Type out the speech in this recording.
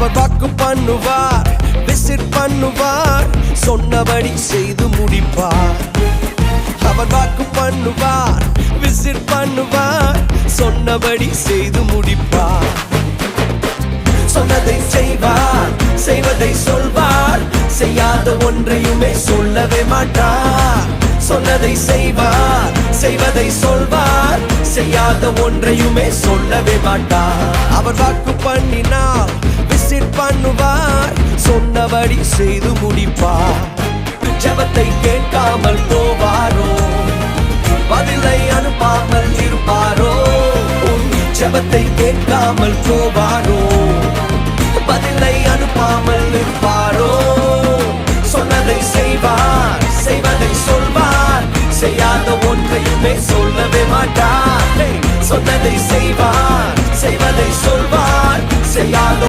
அவர் வாக்கு பண்ணுவார் விசிட் பண்ணுவார் சொன்னபடி செய்து முடிப்பார் அவர் வாக்கு பண்ணுவார் விசிட் பண்ணுவார் சொன்னபடி செய்து முடிப்பார் சொன்னதை செய்வார் செய்வதை சொல்வார் செய்யாத ஒன்றையுமே சொல்லவே மாட்டார். சொன்னதை செய்வார் செய்வதை சொல்வார் செய்யாத ஒன்றையுமே சொல்லவே மாட்டார். அவர் வாக்கு பண்ணினார் எப்படி செய்து முடிப்பார். ஜபத்தை கேட்காமல் போவாரோ? பதிலை அனுப்பாமல் இருப்பாரோ? உன் ஜபத்தை கேட்காமல் போவாரோ? பதிலை அனுப்பாமல் இருப்பாரோ சொன்னதை செய்வார் செய்வதை சொல்வார். செய்யாத ஒன்றையுமே சொல்லவே மாட்டார். சொன்னதை செய்வார் செய்வதை சொல்வார். செய்யாத